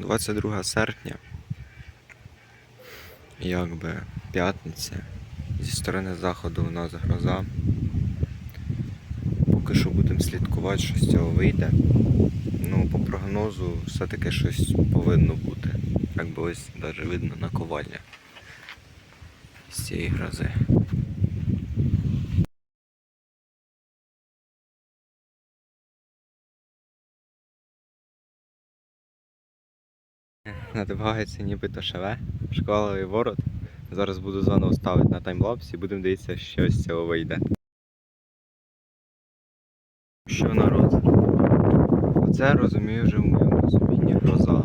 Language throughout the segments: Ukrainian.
22 серпня. Якби п'ятниця. Зі сторони заходу у нас гроза. Поки що будемо слідкувати, що з цього вийде. Ну, по прогнозу, все-таки щось повинно бути. Якби ось навіть видно наковальня з цієї грози. Надивається нібито шеве, шкваловий ворот. Зараз буду заново ставити на таймлапс і будемо дивитися, що з цього вийде. Що народ? Оце розумію вже в моєму розумінні гроза.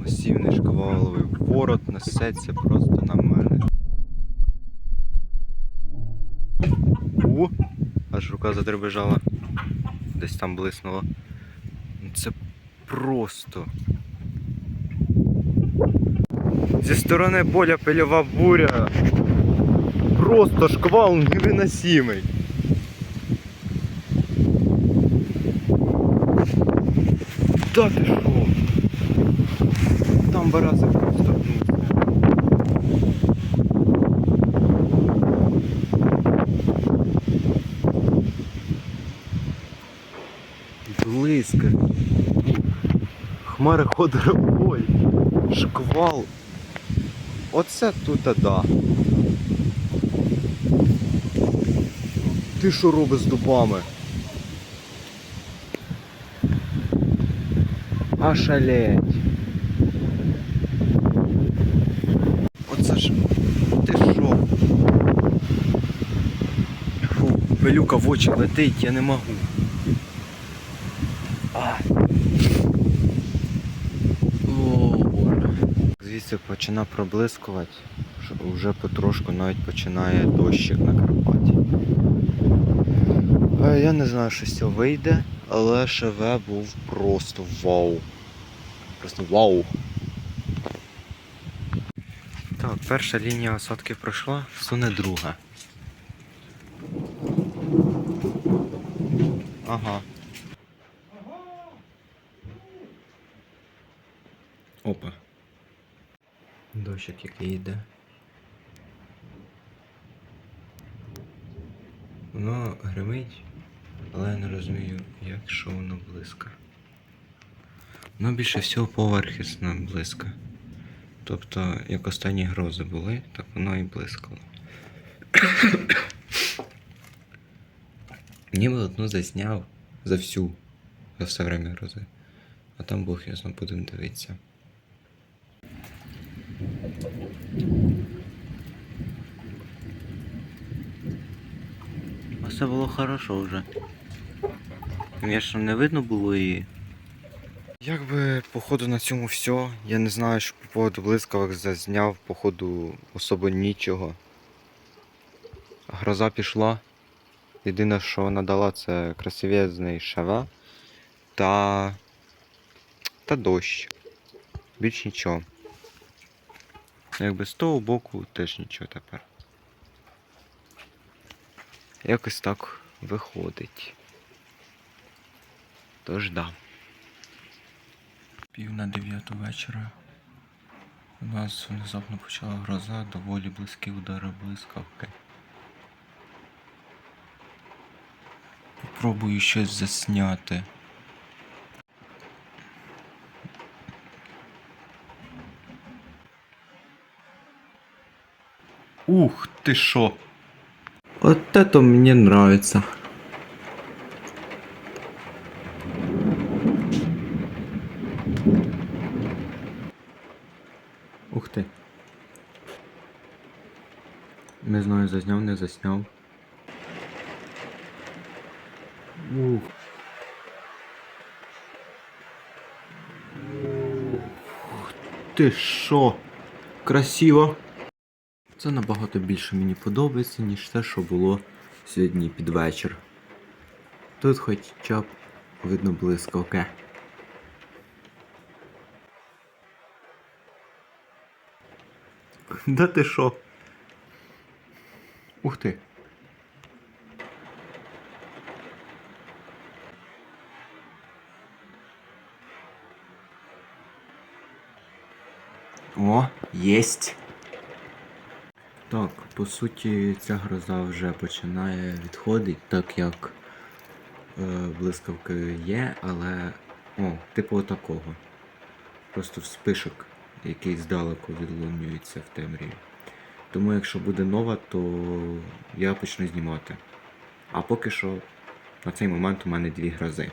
Масивний шкваловий ворот несеться просто на мене. У! Аж рука задребежала. Десь там блиснуло. Ну, Це просто. Зі сторони поля пильова буря. Просто шквал невиносимий. Да ти що? Там барази просто. Близько. Хмари ходоровой. Шквал. Оце тут да. Ти що робиш з дубами? Ошалеть. Оце ж. Ти що? Фу, пилюка в очі летить, я не можу. А. О, Боже. Звідси починає проблискувати, вже потрошку навіть починає дощик на Карпаті. Е, Я не знаю, що з цього вийде, але ШВ був просто вау. Просто вау. Так, перша лінія осадки пройшла, суне друга. Ага. Дощик який йде. Воно гримить, але я не розумію, як що воно близько. Воно більше всього поверхісно близько. Тобто, як останні грози були, так воно і блискало. Ніби одну засняв за всю, за все время грози. А там Бог ясно будемо дивитися. Все було хорошо вже. Звісно, не видно було її. Якби, походу, на цьому все. Я не знаю, що по поводу блискавок зазняв, походу, особо нічого. Гроза пішла. Єдине, що вона дала, це красивезний шава та. та дощ. Більш нічого. Якби з того боку теж нічого тепер. Якось так виходить. Тож да. Пів на дев'яту вечора. У нас внезапно почала гроза, доволі близькі удари блискавки. Попробую щось засняти. Ух ти шо! Вот это мне нравится. Ух ти. Не знаю, зазняв, не засняв. Ух. Ух ти що? Красиво. Це набагато більше мені подобається, ніж те, що було сьогодні під вечір. Тут хоча б видно блискавки. Да ти що? Ух ти. О, єсть. Так, по суті, ця гроза вже починає відходити, так як е, блискавки є, але. О, типу отакого. Просто вспишок, який здалеку відлунюється в темряві. Тому якщо буде нова, то я почну знімати. А поки що на цей момент у мене дві грози.